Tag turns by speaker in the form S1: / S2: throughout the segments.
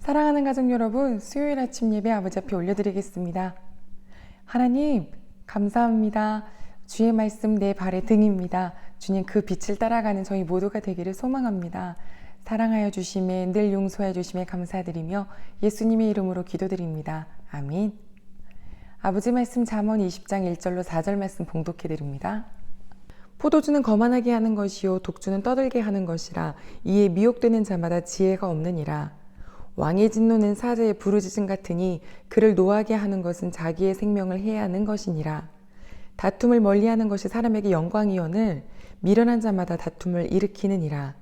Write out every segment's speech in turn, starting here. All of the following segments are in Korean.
S1: 사랑하는 가족 여러분, 수요일 아침 예배 아버지 앞에 올려드리겠습니다. 하나님, 감사합니다. 주의 말씀 내 발의 등입니다. 주님 그 빛을 따라가는 저희 모두가 되기를 소망합니다. 사랑하여 주심에 늘 용서해 주심에 감사드리며 예수님의 이름으로 기도드립니다. 아멘. 아버지 말씀 잠언 20장 1절로 4절 말씀 봉독해 드립니다. 포도주는 거만하게 하는 것이요 독주는 떠들게 하는 것이라 이에 미혹되는 자마다 지혜가 없느니라 왕의 진노는 사자의 부르짖음 같으니 그를 노하게 하는 것은 자기의 생명을 해하는 것이니라 다툼을 멀리하는 것이 사람에게 영광이오늘 미련한 자마다 다툼을 일으키느니라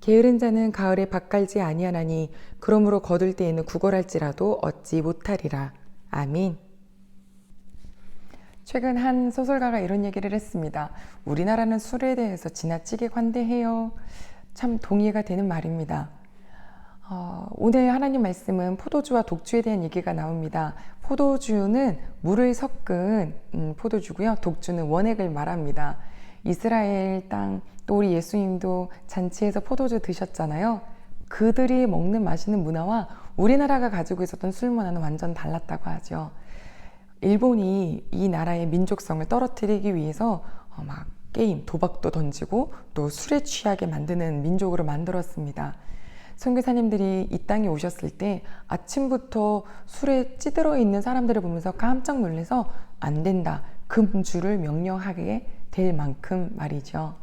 S1: 게으른 자는 가을에 밭갈지 아니하나니 그러므로 거둘 때에는 구걸할지라도 얻지 못하리라 아멘. 최근 한 소설가가 이런 얘기를 했습니다. 우리나라는 술에 대해서 지나치게 관대해요. 참 동의가 되는 말입니다. 어, 오늘 하나님 말씀은 포도주와 독주에 대한 얘기가 나옵니다. 포도주는 물을 섞은 음, 포도주고요. 독주는 원액을 말합니다. 이스라엘 땅, 또 우리 예수님도 잔치에서 포도주 드셨잖아요. 그들이 먹는 마시는 문화와 우리나라가 가지고 있었던 술 문화는 완전 달랐다고 하죠. 일본이 이 나라의 민족성을 떨어뜨리기 위해서 어, 막 게임, 도박도 던지고 또 술에 취하게 만드는 민족으로 만들었습니다. 선교사님들이 이 땅에 오셨을 때 아침부터 술에 찌들어 있는 사람들을 보면서 깜짝 놀래서 안 된다. 금주를 명령하게 될 만큼 말이죠.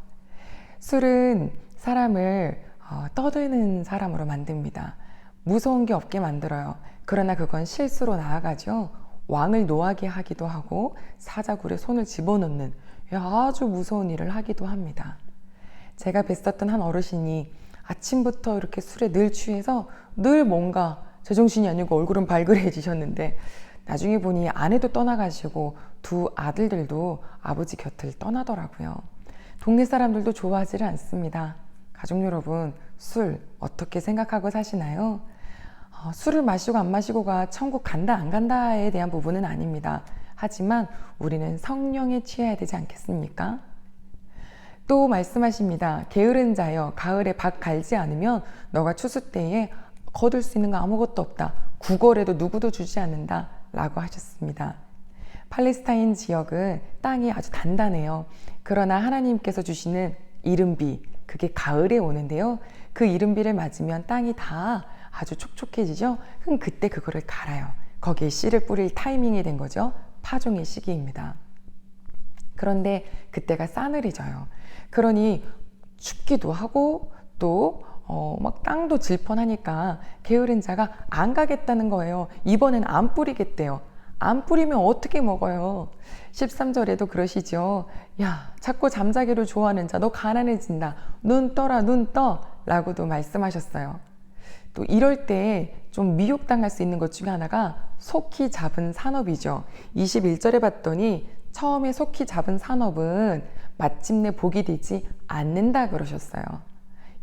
S1: 술은 사람을 어, 떠드는 사람으로 만듭니다. 무서운 게 없게 만들어요. 그러나 그건 실수로 나아가죠. 왕을 노하게 하기도 하고 사자굴에 손을 집어넣는 아주 무서운 일을 하기도 합니다. 제가 뵀었던 한 어르신이 아침부터 이렇게 술에 늘 취해서 늘 뭔가 제정신이 아니고 얼굴은 발그레해지셨는데 나중에 보니 아내도 떠나가시고 두 아들들도 아버지 곁을 떠나더라고요. 동네 사람들도 좋아하지를 않습니다. 가족 여러분, 술 어떻게 생각하고 사시나요? 어, 술을 마시고 안 마시고가 천국 간다 안 간다에 대한 부분은 아닙니다. 하지만 우리는 성령에 취해야 되지 않겠습니까? 또 말씀하십니다. 게으른 자여 가을에 밭 갈지 않으면 너가 추수 때에 거둘 수 있는 거 아무것도 없다. 구걸에도 누구도 주지 않는다. 라고 하셨습니다. 팔레스타인 지역은 땅이 아주 단단해요. 그러나 하나님께서 주시는 이른비, 그게 가을에 오는데요. 그 이른비를 맞으면 땅이 다 아주 촉촉해지죠. 그럼 그때 그거를 갈아요. 거기에 씨를 뿌릴 타이밍이 된 거죠. 파종의 시기입니다. 그런데 그때가 싸늘해져요. 그러니 춥기도 하고 또 어, 막 땅도 질펀하니까 게으른 자가 안 가겠다는 거예요. 이번엔 안 뿌리겠대요. 안 뿌리면 어떻게 먹어요? 13절에도 그러시죠. 야, 자꾸 잠자기를 좋아하는 자, 너 가난해진다. 눈 떠라, 눈 떠. 라고도 말씀하셨어요. 또 이럴 때 좀 미혹당할 수 있는 것 중에 하나가 속히 잡은 산업이죠. 21절에 봤더니 처음에 속히 잡은 산업은 마침내 복이 되지 않는다 그러셨어요.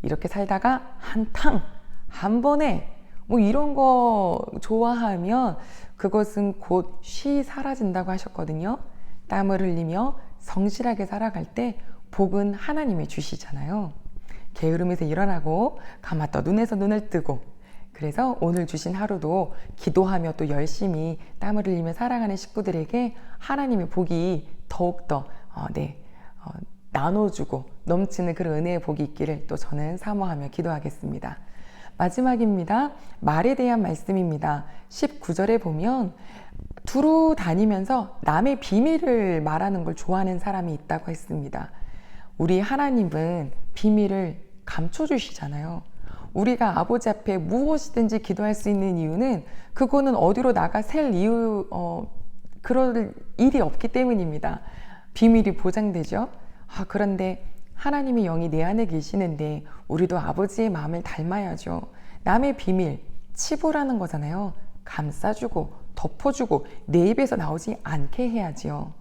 S1: 이렇게 살다가 한탕, 한 번에 뭐 이런 거 좋아하면 그것은 곧 쉬 사라진다고 하셨거든요. 땀을 흘리며 성실하게 살아갈 때 복은 하나님이 주시잖아요. 게으름에서 일어나고 감았다 눈에서 눈을 뜨고 그래서 오늘 주신 하루도 기도하며 또 열심히 땀을 흘리며 살아가는 식구들에게 하나님의 복이 더욱더 어, 네, 어, 나눠주고 넘치는 그런 은혜의 복이 있기를 또 저는 사모하며 기도하겠습니다. 마지막입니다. 말에 대한 말씀입니다. 19절에 보면 두루 다니면서 남의 비밀을 말하는 걸 좋아하는 사람이 있다고 했습니다. 우리 하나님은 비밀을 감춰주시잖아요. 우리가 아버지 앞에 무엇이든지 기도할 수 있는 이유는 그거는 어디로 나가 셀 이유, 어, 그럴 일이 없기 때문입니다. 비밀이 보장되죠. 아, 그런데 하나님의 영이 내 안에 계시는데 우리도 아버지의 마음을 닮아야죠. 남의 비밀, 치부라는 거잖아요. 감싸주고 덮어주고 내 입에서 나오지 않게 해야지요.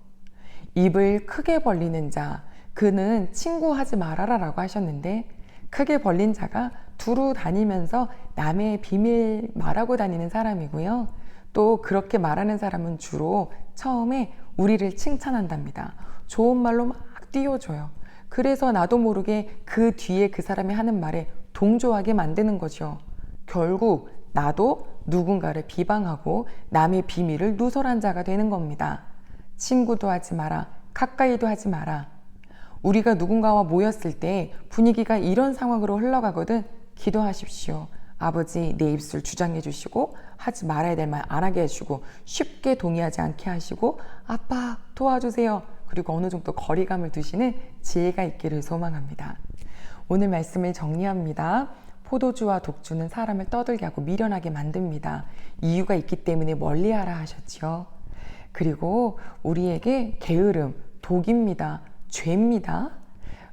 S1: 입을 크게 벌리는 자, 그는 친구하지 말아라 라고 하셨는데 크게 벌린 자가 두루 다니면서 남의 비밀 말하고 다니는 사람이고요. 또 그렇게 말하는 사람은 주로 처음에 우리를 칭찬한답니다. 좋은 말로 막 띄워줘요. 그래서 나도 모르게 그 뒤에 그 사람이 하는 말에 동조하게 만드는 거죠. 결국 나도 누군가를 비방하고 남의 비밀을 누설한 자가 되는 겁니다. 친구도 하지 마라. 가까이도 하지 마라. 우리가 누군가와 모였을 때 분위기가 이런 상황으로 흘러가거든 기도하십시오. 아버지 내 입술 주장해 주시고 하지 말아야 될 말 안 하게 해주고 쉽게 동의하지 않게 하시고 아빠 도와주세요. 그리고 어느 정도 거리감을 두시는 지혜가 있기를 소망합니다. 오늘 말씀을 정리합니다. 포도주와 독주는 사람을 떠들게 하고 미련하게 만듭니다. 이유가 있기 때문에 멀리하라 하셨지요. 그리고 우리에게 게으름, 독입니다. 죄입니다.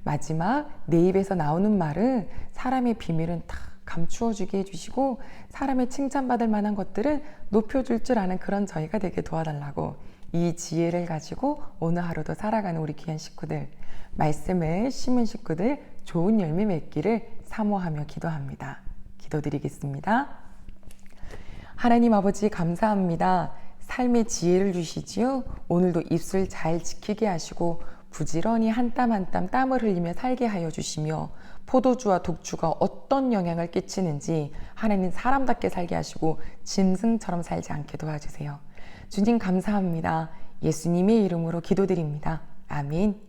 S1: 마지막 내 입에서 나오는 말은 사람의 비밀은 다 감추어 주게 해주시고 사람의 칭찬받을 만한 것들은 높여줄 줄 아는 그런 저희가 되게 도와달라고 이 지혜를 가지고 오늘 하루도 살아가는 우리 귀한 식구들 말씀을 심은 식구들 좋은 열매 맺기를 사모하며 기도합니다. 기도드리겠습니다. 하나님 아버지 감사합니다. 삶의 지혜를 주시지요. 오늘도 입술 잘 지키게 하시고 부지런히 한 땀 한 땀 땀을 흘리며 살게 하여 주시며 포도주와 독주가 어떤 영향을 끼치는지 하나님 사람답게 살게 하시고 짐승처럼 살지 않게 도와주세요. 주님 감사합니다. 예수님의 이름으로 기도드립니다. 아멘.